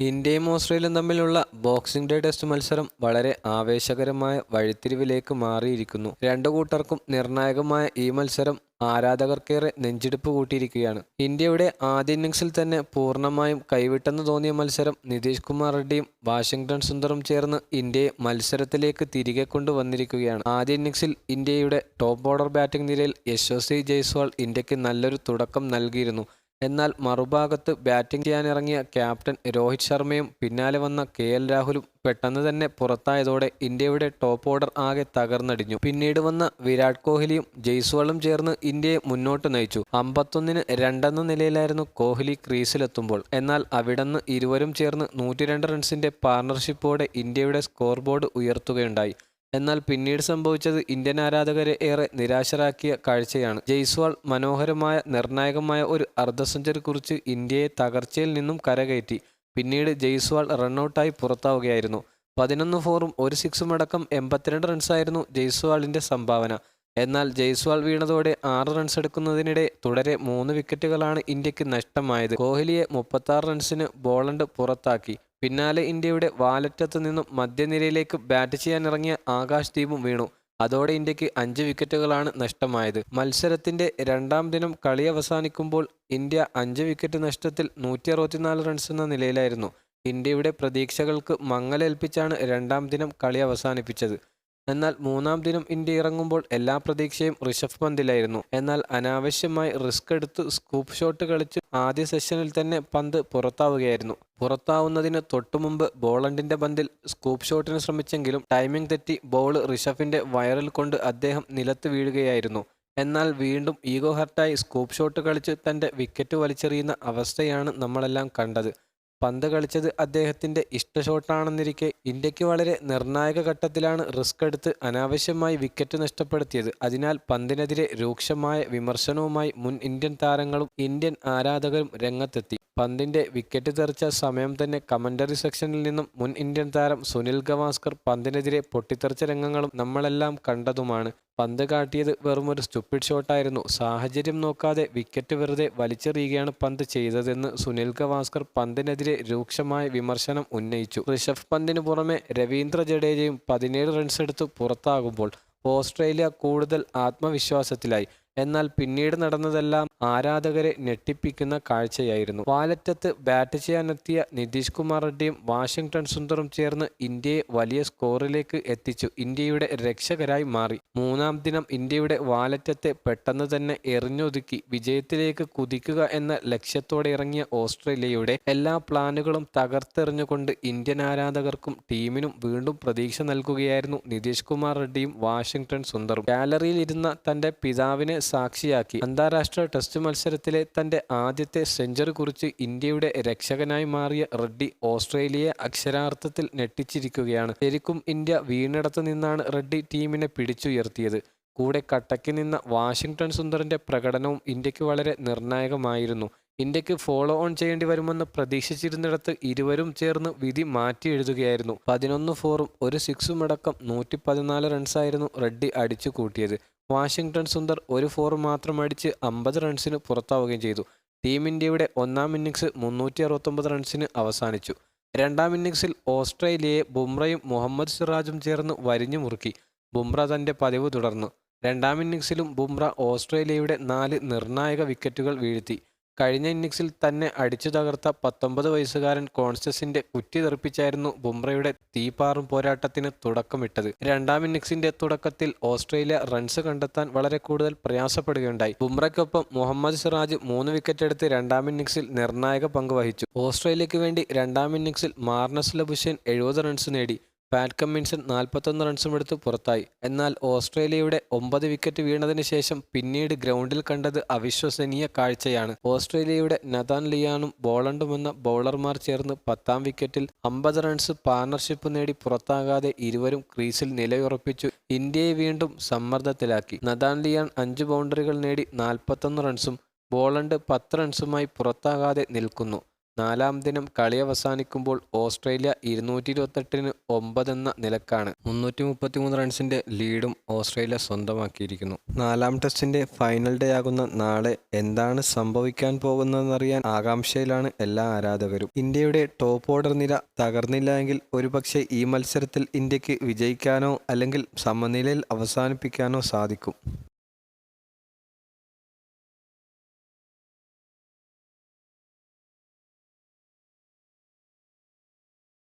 ഇന്ത്യയും ഓസ്ട്രേലിയയും തമ്മിലുള്ള ബോക്സിംഗ് ഡേ ടെസ്റ്റ് മത്സരം വളരെ ആവേശകരമായ വഴിത്തിരിവിലേക്ക് മാറിയിരിക്കുന്നു. രണ്ടു കൂട്ടർക്കും നിർണായകമായ ഈ മത്സരം ആരാധകർക്കേറെ നെഞ്ചിടിപ്പ് കൂട്ടിയിരിക്കുകയാണ്. ഇന്ത്യയുടെ ആദ്യ ഇന്നിംഗ്സിൽ തന്നെ പൂർണമായും കൈവിട്ടെന്ന് തോന്നിയ മത്സരം നിതീഷ് കുമാർ റെഡ്ഡിയും വാഷിംഗ്ടൺ സുന്ദറും ചേർന്ന് ഇന്ത്യയെ മത്സരത്തിലേക്ക് തിരികെ കൊണ്ടുവന്നിരിക്കുകയാണ്. ആദ്യ ഇന്നിംഗ്സിൽ ഇന്ത്യയുടെ ടോപ്പ് ഓർഡർ ബാറ്റിംഗ് നിരയിൽ യശസ്വി ജയ്സ്വാൾ ഇന്ത്യയ്ക്ക് നല്ലൊരു തുടക്കം നൽകിയിരുന്നു. എന്നാൽ മറുഭാഗത്ത് ബാറ്റിംഗ് ചെയ്യാനിറങ്ങിയ ക്യാപ്റ്റൻ രോഹിത് ശർമ്മയും പിന്നാലെ വന്ന കെ എൽ രാഹുലും പെട്ടെന്ന് തന്നെ പുറത്തായതോടെ ഇന്ത്യയുടെ ടോപ്പ് ഓർഡർ ആകെ തകർന്നടിഞ്ഞു. പിന്നീട് വന്ന വിരാട് കോഹ്ലിയും ജയ്സ്വാളും ചേർന്ന് ഇന്ത്യയെ മുന്നോട്ട് നയിച്ചു. അമ്പത്തൊന്നിന് രണ്ടെന്ന നിലയിലായിരുന്നു കോഹ്ലി ക്രീസിലെത്തുമ്പോൾ. എന്നാൽ അവിടുന്ന് ഇരുവരും ചേർന്ന് നൂറ്റിരണ്ട് റൺസിന്റെ പാർട്ണർഷിപ്പോടെ ഇന്ത്യയുടെ സ്കോർ ബോർഡ് ഉയർത്തുകയുണ്ടായി. എന്നാൽ പിന്നീട് സംഭവിച്ചത് ഇന്ത്യൻ ആരാധകരെ ഏറെ നിരാശരാക്കിയ കാഴ്ചയാണ്. ജയ്സ്വാൾ മനോഹരമായ നിർണായകമായ ഒരു അർദ്ധ സെഞ്ചുറി കുറിച്ച് ഇന്ത്യയെ തകർച്ചയിൽ നിന്നും കരകയറ്റി. പിന്നീട് ജയ്സ്വാൾ റണ്ണൌട്ടായി പുറത്താവുകയായിരുന്നു. പതിനൊന്ന് ഫോറും ഒരു സിക്സും അടക്കം എൺപത്തിരണ്ട് റൺസായിരുന്നു ജയ്സ്വാളിന്റെ സംഭാവന. എന്നാൽ ജയ്സ്വാൾ വീണതോടെ ആറ് റൺസ് എടുക്കുന്നതിനിടെ തുടരെ മൂന്ന് വിക്കറ്റുകളാണ് ഇന്ത്യയ്ക്ക് നഷ്ടമായത്. കോഹ്ലിയെ മുപ്പത്തി റൺസിന് ബോളണ്ട് പുറത്താക്കി. പിന്നാലെ ഇന്ത്യയുടെ വാലറ്റത്ത് നിന്നും മധ്യനിരയിലേക്ക് ബാറ്റ് ചെയ്യാനിറങ്ങിയ ആകാശ് ദീപും വീണു. അതോടെ ഇന്ത്യയ്ക്ക് അഞ്ച് വിക്കറ്റുകളാണ് നഷ്ടമായത്. മത്സരത്തിന്റെ രണ്ടാം ദിനം കളി അവസാനിക്കുമ്പോൾ ഇന്ത്യ അഞ്ച് വിക്കറ്റ് നഷ്ടത്തിൽ നൂറ്റി അറുപത്തിനാല് റൺസ് എന്ന നിലയിലായിരുന്നു. ഇന്ത്യയുടെ പ്രതീക്ഷകൾക്ക് മങ്ങലേൽപ്പിച്ചാണ് രണ്ടാം ദിനം കളി അവസാനിപ്പിച്ചത്. എന്നാൽ മൂന്നാം ദിനം ഇന്ത്യ ഇറങ്ങുമ്പോൾ എല്ലാ പ്രതീക്ഷയും ഋഷഭ് പന്തിലായിരുന്നു. എന്നാൽ അനാവശ്യമായി റിസ്ക് എടുത്ത് സ്കൂപ്പ് ഷോട്ട് കളിച്ച് ആദ്യ സെഷനിൽ തന്നെ പന്ത് പുറത്താവുകയായിരുന്നു. പുറത്താവുന്നതിന് തൊട്ടുമുമ്പ് ബോളണ്ടിന്റെ പന്തിൽ സ്കൂപ്പ് ഷോട്ടിന് ശ്രമിച്ചെങ്കിലും ടൈമിംഗ് തെറ്റി ബോൾ ഋഷഭിന്റെ വയറിൽ കൊണ്ട് അദ്ദേഹം നിലത്ത് വീഴുകയായിരുന്നു. എന്നാൽ വീണ്ടും ഈഗോ ഹർട്ടായി സ്കൂപ്പ് ഷോട്ട് കളിച്ച് തന്റെ വിക്കറ്റ് വലിച്ചെറിയുന്ന അവസ്ഥയാണ് നമ്മളെല്ലാം കണ്ടത്. പന്ത് കളിച്ചത് അദ്ദേഹത്തിന്റെ ഇഷ്ട ഷോട്ടാണെന്നിരിക്കെ ഇന്ത്യയ്ക്ക് വളരെ നിർണായക ഘട്ടത്തിലാണ് റിസ്ക് എടുത്ത് അനാവശ്യമായി വിക്കറ്റ് നഷ്ടപ്പെടുത്തിയത്. അതിനാൽ പന്തിനെതിരെ രൂക്ഷമായ വിമർശനവുമായി മുൻ ഇന്ത്യൻ താരങ്ങളും ഇന്ത്യൻ ആരാധകരും രംഗത്തെത്തി. പന്തിന്റെ വിക്കറ്റ് തെറിച്ച സമയം തന്നെ കമന്ററി സെക്ഷനിൽ നിന്നും മുൻ ഇന്ത്യൻ താരം സുനിൽ ഗവാസ്കർ പന്തിനെതിരെ പൊട്ടിത്തെറിച്ച രംഗങ്ങളും നമ്മളെല്ലാം കണ്ടതുമാണ്. പന്ത് കാട്ടിയത് വെറും ഒരു സ്റ്റുപ്പിഡ് ഷോട്ടായിരുന്നു സാഹചര്യം നോക്കാതെ വിക്കറ്റ് വെറുതെ വലിച്ചെറിയുകയാണ് പന്ത് ചെയ്തതെന്ന് സുനിൽ ഗവാസ്കർ പന്തിനെതിരെ രൂക്ഷമായ വിമർശനം ഉന്നയിച്ചു. ഋഷഭ് പന്തിനു പുറമെ രവീന്ദ്ര ജഡേജയും പതിനേഴ് റൺസ് എടുത്ത് പുറത്താകുമ്പോൾ ഓസ്ട്രേലിയ കൂടുതൽ ആത്മവിശ്വാസത്തിലായി. എന്നാൽ പിന്നീട് നടന്നതെല്ലാം ആരാധകരെ ഞെട്ടിപ്പിക്കുന്ന കാഴ്ചയായിരുന്നു. വാലറ്റത്ത് ബാറ്റ് ചെയ്യാനെത്തിയ നിതീഷ് കുമാർ റെഡ്ഡിയും വാഷിംഗ്ടൺ സുന്ദറും ചേർന്ന് ഇന്ത്യയെ വലിയ സ്കോറിലേക്ക് എത്തിച്ചു. ഇന്ത്യയുടെ രക്ഷകരായി മാറി. മൂന്നാം ദിനം ഇന്ത്യയുടെ വാലറ്റത്തെ പെട്ടെന്ന് തന്നെ എറിഞ്ഞൊതുക്കി വിജയത്തിലേക്ക് കുതിക്കുക എന്ന ലക്ഷ്യത്തോടെ ഇറങ്ങിയ ഓസ്ട്രേലിയയുടെ എല്ലാ പ്ലാനുകളും തകർത്തെറിഞ്ഞുകൊണ്ട് ഇന്ത്യൻ ആരാധകർക്കും ടീമിനും വീണ്ടും പ്രതീക്ഷ നൽകുകയായിരുന്നു നിതീഷ് കുമാർ റെഡ്ഡിയും വാഷിംഗ്ടൺ സുന്ദറും. ഗാലറിയിൽ ഇരുന്ന തന്റെ പിതാവിനെ സാക്ഷിയാക്കി. അന്താരാഷ്ട്ര ടെസ്റ്റ് മത്സരത്തിലെ തന്റെ ആദ്യത്തെ സെഞ്ചറി കുറിച്ച് ഇന്ത്യയുടെ രക്ഷകനായി മാറിയ റെഡ്ഡി ഓസ്ട്രേലിയയെ അക്ഷരാർത്ഥത്തിൽ ഞെട്ടിച്ചിരിക്കുകയാണ്. ശരിക്കും ഇന്ത്യ വീണിടത്തു നിന്നാണ് റെഡ്ഡി ടീമിനെ പിടിച്ചുയർത്തിയത്. കൂടെ കട്ടയ്ക്ക് നിന്ന വാഷിംഗ്ടൺ സുന്ദറിന്റെ പ്രകടനവും ഇന്ത്യയ്ക്ക് വളരെ നിർണായകമായിരുന്നു. ഇന്ത്യയ്ക്ക് ഫോളോ ഓൺ ചെയ്യേണ്ടി വരുമെന്ന് പ്രതീക്ഷിച്ചിരുന്നിടത്ത് ഇരുവരും ചേർന്ന് വിധി മാറ്റി എഴുതുകയായിരുന്നു. പതിനൊന്ന് ഫോറും ഒരു സിക്സും അടക്കം നൂറ്റി പതിനാല് റൺസായിരുന്നു റെഡ്ഡി അടിച്ചു കൂട്ടിയത് വാഷിംഗ്ടൺ സുന്ദർ ഒരു ഫോർ മാത്രം അടിച്ച് അമ്പത് റൺസിന് പുറത്താവുകയും ചെയ്തു. ടീം ഇന്ത്യയുടെ ഒന്നാം ഇന്നിങ്സ് മുന്നൂറ്റി അറുപത്തൊമ്പത് റൺസിന് അവസാനിച്ചു. രണ്ടാം ഇന്നിങ്സിൽ ഓസ്ട്രേലിയയെ ബുംറയും മുഹമ്മദ് സിറാജും ചേർന്ന് വരിഞ്ഞു മുറുക്കി. ബുംറ തന്റെ പതിവ് തുടർന്നു. രണ്ടാം ഇന്നിംഗ്സിലും ബുംറ ഓസ്ട്രേലിയയുടെ നാല് നിർണായക വിക്കറ്റുകൾ വീഴ്ത്തി. കഴിഞ്ഞ ഇന്നിങ്സിൽ തന്നെ അടിച്ചു തകർത്ത പത്തൊമ്പത് വയസ്സുകാരൻ കോൺസ്റ്റസിന്റെ കുറ്റി തെറിപ്പിച്ചായിരുന്നു ബുംറയുടെ തീപാറും പോരാട്ടത്തിന് തുടക്കമിട്ടത്. രണ്ടാം ഇന്നിങ്സിന്റെ തുടക്കത്തിൽ ഓസ്ട്രേലിയ റൺസ് കണ്ടെത്താൻ വളരെ കൂടുതൽ പ്രയാസപ്പെടുകയുണ്ടായി. ബുംറയ്ക്കൊപ്പം മുഹമ്മദ് സിറാജ് മൂന്ന് വിക്കറ്റ് എടുത്ത് രണ്ടാം ഇന്നിങ്സിൽ നിർണായക പങ്ക് വഹിച്ചു. ഓസ്ട്രേലിയക്ക് വേണ്ടി രണ്ടാം ഇന്നിങ്സിൽ മാർണസ് ലബുഷൻ എഴുപത് റൺസ് നേടി. പാറ്റ് കമ്മിൻസൺ നാൽപ്പത്തൊന്ന് റൺസും എടുത്ത് പുറത്തായി. എന്നാൽ ഓസ്ട്രേലിയയുടെ ഒമ്പത് വിക്കറ്റ് വീണതിന് ശേഷം പിന്നീട് ഗ്രൗണ്ടിൽ കണ്ടത് അവിശ്വസനീയ കാഴ്ചയാണ്. ഓസ്ട്രേലിയയുടെ നദാൻ ലിയാനും ബോളണ്ടുമെന്ന ബൗളർമാർ ചേർന്ന് പത്താം വിക്കറ്റിൽ അമ്പത് റൺസ് പാർട്ണർഷിപ്പ് നേടി പുറത്താകാതെ ഇരുവരും ക്രീസിൽ നിലയുറപ്പിച്ചു. ഇന്ത്യയെ വീണ്ടും സമ്മർദ്ദത്തിലാക്കി. നദാൻ ലിയാൻ അഞ്ച് ബൗണ്ടറികൾ നേടി നാൽപ്പത്തൊന്ന് റൺസും ബോളണ്ട് പത്ത് റൺസുമായി പുറത്താകാതെ നിൽക്കുന്നു. നാലാം ദിനം കളി അവസാനിക്കുമ്പോൾ ഓസ്ട്രേലിയ ഇരുന്നൂറ്റി ഇരുപത്തെട്ടിന് ഒമ്പതെന്ന നിലക്കാണ്. മുന്നൂറ്റി മുപ്പത്തിമൂന്ന് റൺസിന്റെ ലീഡും ഓസ്ട്രേലിയ സ്വന്തമാക്കിയിരിക്കുന്നു. നാലാം ടെസ്റ്റിന്റെ ഫൈനൽ ഡേ ആകുന്ന നാളെ എന്താണ് സംഭവിക്കാൻ പോകുന്നതെന്നറിയാൻ ആകാംക്ഷയിലാണ് എല്ലാ ആരാധകരും. ഇന്ത്യയുടെ ടോപ്പ് ഓർഡർ നില തകർന്നില്ല എങ്കിൽ ഒരുപക്ഷെ ഈ മത്സരത്തിൽ ഇന്ത്യയ്ക്ക് വിജയിക്കാനോ അല്ലെങ്കിൽ സമനിലയിൽ അവസാനിപ്പിക്കാനോ സാധിക്കും.